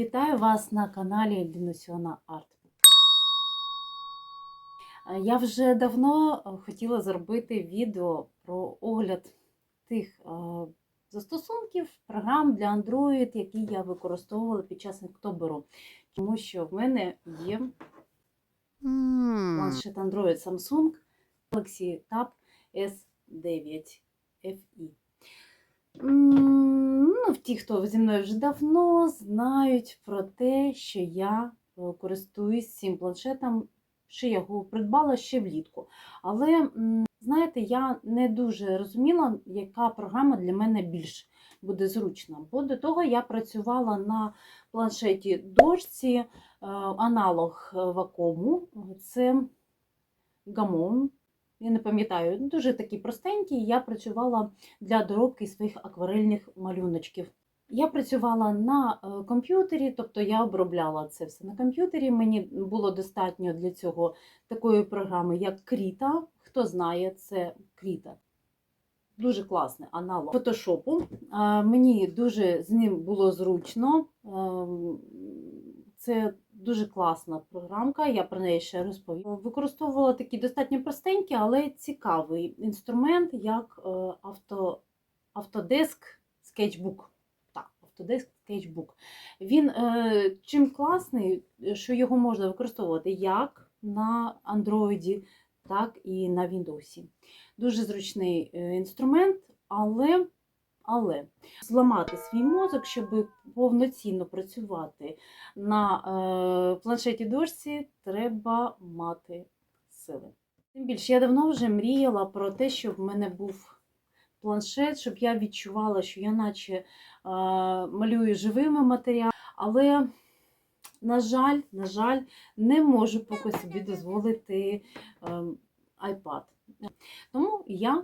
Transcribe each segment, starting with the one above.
Вітаю вас на каналі Дінусіона Арт. Е, Я вже давно е, хотіла зробити відео про огляд тих е, застосунків, програм для Android, які я використовувала під час Октоберу. Тому що в мене є планшет Android Samsung Galaxy Tab S9 FE. М, Ну, ті, хто зі мною вже давно, знають про те, що я е, користуюсь цим планшетом, що я його придбала ще влітку. Але, знаєте, я не дуже розуміла, яка програма для мене більш буде зручна. Бо до того я працювала на планшеті дошці, е, аналог е, Wacom, це Гамон. Я не пам'ятаю, дуже такий простенький. Я працювала для доробки своїх акварельних малюночків. Я працювала на е, комп'ютері, тобто я обробляла це все на комп'ютері. Мені було достатньо для цього такої програми, як Кріта. Хто знає, це Кріта. Дуже класний аналог фотошопу. Мені дуже з ним було зручно. Ем, Це дуже класна програмка, я про неї ще розповім. Використовувала такий достатньо простенький, але цікавий інструмент, як е, авто, Autodesk Sketchbook. Так, Autodesk Sketchbook. Він е, чим класний, що його можна використовувати як на Android, так і на Windows. Дуже зручний е, інструмент, але, але зламати свій мозок, щоб повноцінно працювати на е, планшеті дошці, треба мати сили. Тим більше, я давно вже мріяла про те, щоб в мене був планшет, щоб я відчувала, що я наче е, малюю живими матеріалами, але, на жаль, на жаль, не можу поки собі дозволити iPad. Тому я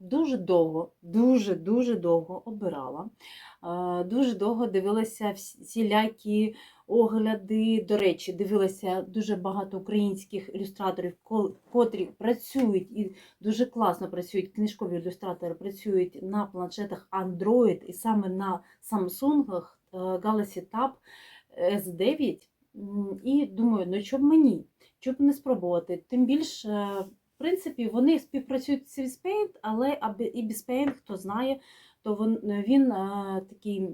дуже довго, дуже дуже довго обирала, е, дуже довго дивилася всілякі огляди. До речі, дивилася дуже багато українських ілюстраторів, котрі працюють і дуже класно працюють. Книжкові ілюстратори працюють на планшетах Android і саме на Samsung е, Galaxy Tab S9. І думаю, ну що б мені, що б не спробувати. Тим більше, в принципі, вони співпрацюють з Paint, але і без Paint, хто знає, то він, він е, такий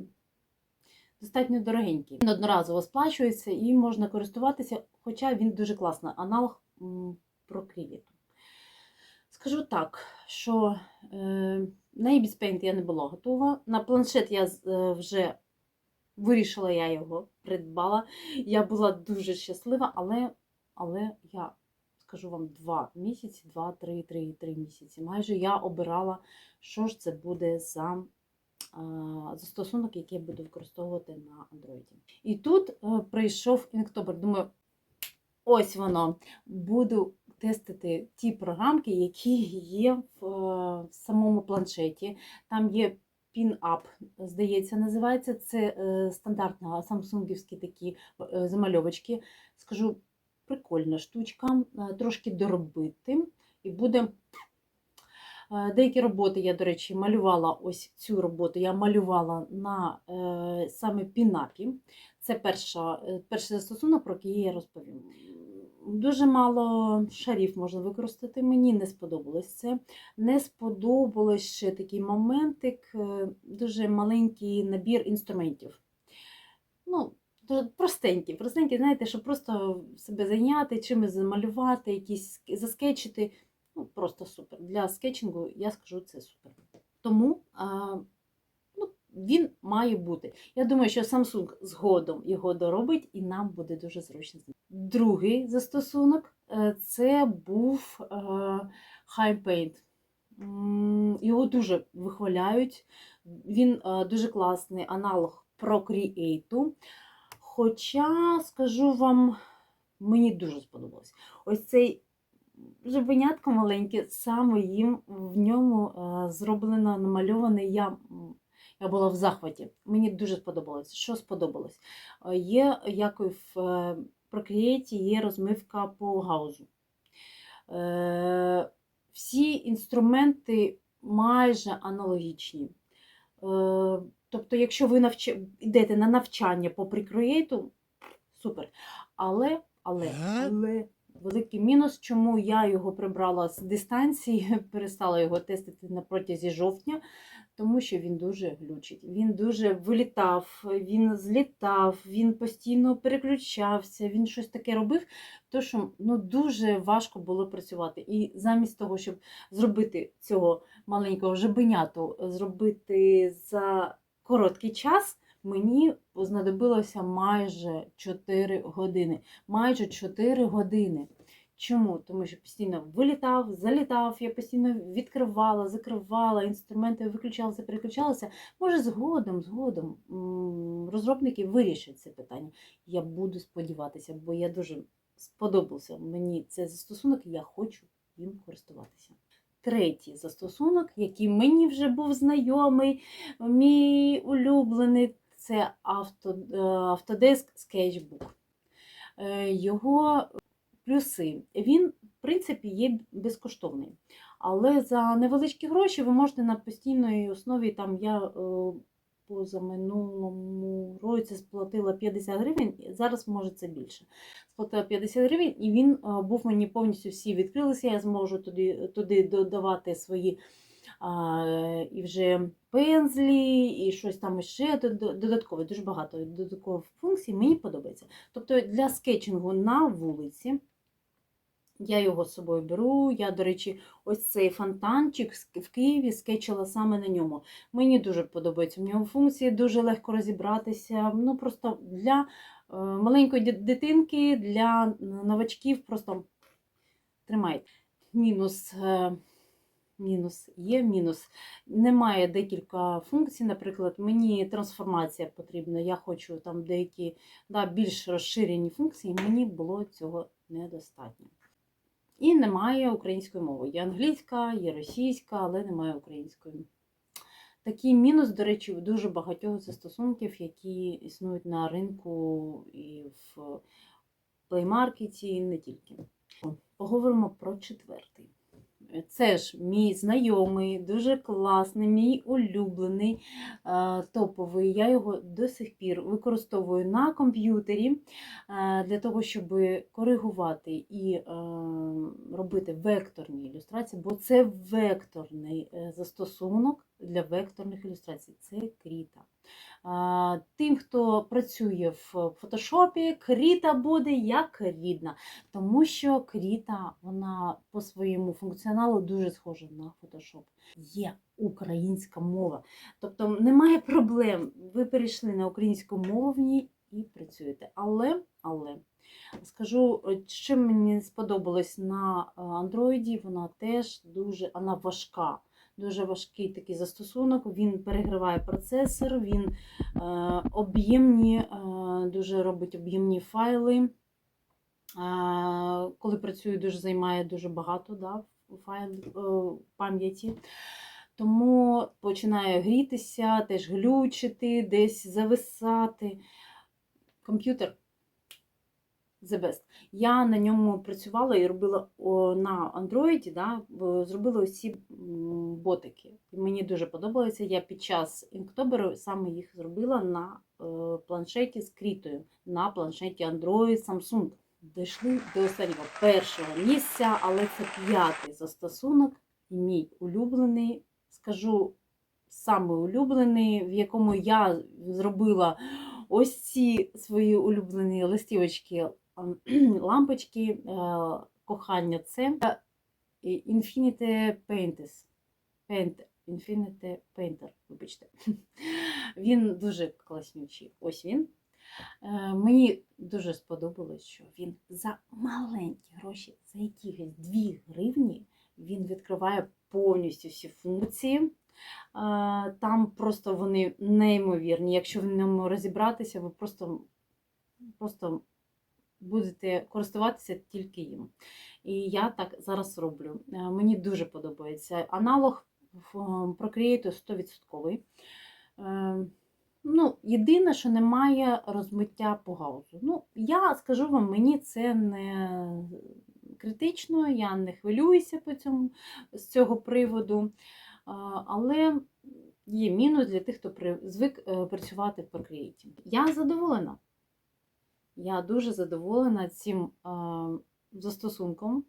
достатньо дорогенький. Він одноразово сплачується і можна користуватися, хоча він дуже класний аналог м, Procreate. Скажу так, що е, на Ibis Paint я не була готова. На планшет я е, вже вирішила, я його придбала. Я була дуже щаслива, але, але я скажу вам два місяці, два, три, три, три місяці. Майже я обирала, що ж це буде за застосунок, який я буду використовувати на Android. І тут е, прийшов Інктобер. Думаю, ось воно. Буду тестити ті програмки, які є в, е, в самому планшеті. Там є Pin-Up, здається, називається. Це е, стандартна самсунгівські такі замальовочки. Скажу, прикольна штучка, е, трошки доробити. І буде Е, Деякі роботи я, до речі, малювала ось цю роботу. Я малювала на е, саме пінапі. Це перша, перший застосунок, про який я розповім. Дуже мало шарів можна використати. Мені не сподобалось це. Не сподобалось ще такий моментик, дуже маленький набір інструментів. Ну, дуже простенький, простенький, знаєте, щоб просто себе зайняти, чимось замалювати, якісь заскетчити. Ну, просто супер. Для скетчингу я скажу це супер. Тому а, ну, він має бути. Я думаю, що Samsung згодом його доробить і нам буде дуже зручно. Другий застосунок е, це був е, High Paint. Його дуже вихваляють. Він е, дуже класний аналог Procreate. Хоча, скажу вам, мені дуже сподобалось. Ось цей жабенятко маленьке, саме їм в ньому е, зроблено, намальоване. Я, я була в захваті. Мені дуже сподобалось. Що сподобалось? Е, Є, як в е, є розмивка по гаузу. Всі інструменти майже аналогічні. Тобто, якщо ви навч... йдете на навчання по Procreate, супер. Але, але, але великий мінус, чому я його прибрала з дистанції, перестала його тестити на протязі жовтня, тому що він дуже глючить. Він дуже вилітав, він злітав, він постійно переключався, він щось таке робив, то що ну, дуже важко було працювати. І замість того, щоб зробити цього маленького жабеняту, зробити за короткий час. Мені знадобилося майже 4 години. Майже 4 години. Чому? Тому що постійно вилітав, залітав, я постійно відкривала, закривала, інструменти виключалися, переключалися. Може, згодом, згодом розробники вирішать це питання. Я буду сподіватися, бо я дуже сподобався мені цей застосунок, і я хочу їм користуватися. Третій застосунок, який мені вже був знайомий, мій улюблений, це е, Autodesk Sketchbook. Е, Його плюси. Він, в принципі, є безкоштовний. Але за невеличкі гроші ви можете на постійній основі, там я е, позаминулому році сплатила 50 гривень, зараз може це більше. Сплатила 50 гривень, і він е, був мені повністю всі відкрилися. Я зможу туди, туди додавати свої а, і вже пензлі, і щось там ще додаткове, дуже багато додаткових функцій. Мені подобається. Тобто для скетчингу на вулиці. Я його з собою беру. Я, до речі, ось цей фонтанчик в Києві скетчила саме на ньому. Мені дуже подобаються в нього функції, дуже легко розібратися. Ну, просто для е, маленької дитинки, для новачків просто тримайте. Мінус. е, Мінус є мінус. Немає декілька функцій. Наприклад, мені трансформація потрібна. Я хочу там деякі да, більш розширені функції, мені було цього недостатньо. І немає української мови. Є англійська, є російська, але немає української. Такий мінус, до речі, дуже багатьох застосунків, які існують на ринку і в плеймаркеті, і не тільки. Поговоримо про четвертий. Це ж мій знайомий, дуже класний, мій улюблений, топовий. Я його до сих пір використовую на комп'ютері для того, щоб коригувати і робити векторні ілюстрації, бо це векторний е, застосунок для векторних ілюстрацій. Це Кріта. Тим, хто працює в фотошопі, Кріта буде як рідна, тому що Кріта вона по своєму функціоналу дуже схожа на фотошоп. Є українська мова. Тобто немає проблем. Ви перейшли на українську мову і працюєте. Але, але скажу, що мені сподобалось на е, Андроїді, вона теж дуже вона важка. Дуже важкий такий застосунок, він перегриває процесор, він е, об'ємні, е, дуже робить об'ємні файли. Е, коли працює, дуже займає дуже багато да, файл, пам'яті. Тому починає грітися, теж глючити, десь зависати. Комп'ютер the best. Я на ньому працювала і робила на Android, да, зробила м, ботики. Мені дуже подобалося. Я під час інктоберу саме їх зробила на е, планшеті з крітою, на планшеті Android Samsung. Дійшли до останнього першого місця, але це п'ятий застосунок, мій улюблений. Скажу саме улюблений, в якому я зробила ось ці свої улюблені листівочки, лампочки, е, кохання це Infinite Paints. Paint, Infinite Painter, вибачте. Він дуже класнючий. Ось він. Е, Мені дуже сподобалось, що він за маленькі гроші, за якихось 2 гривні, він відкриває повністю всі функції. Е, Там просто вони неймовірні. Якщо в ньому розібратися, ви просто, просто будете користуватися тільки їм. І я так зараз роблю. Е, Мені дуже подобається. Аналог е, Procreate 100%. Е, Ну, єдине, що немає розмиття по гаузу. Ну, я скажу вам, мені це не критично, я не хвилююся по цьому, з цього приводу. Але є мінус для тих, хто звик працювати в Procreate. Я задоволена. Я дуже задоволена цим застосунком.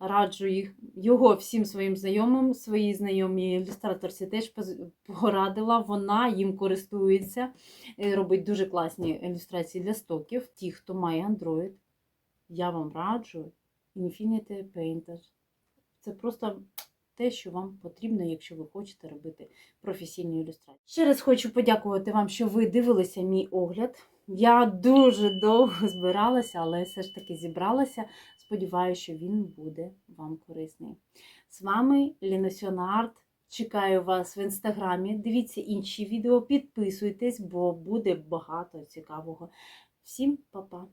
Раджу їх, його всім своїм знайомим. Свої знайомі ілюстраторці теж порадила. Вона їм користується, е, робить дуже класні ілюстрації для стоків. Ті, хто має Android, я вам раджу Infinity Painter. Це просто те, що вам потрібно, якщо ви хочете робити професійні ілюстрації. Ще раз хочу подякувати вам, що ви дивилися мій огляд. Я дуже довго збиралася, але все ж таки зібралася. Сподіваюся, що він буде вам корисний. З вами Ліносіона Арт. Чекаю вас в інстаграмі. Дивіться інші відео, підписуйтесь, бо буде багато цікавого. Всім па-па!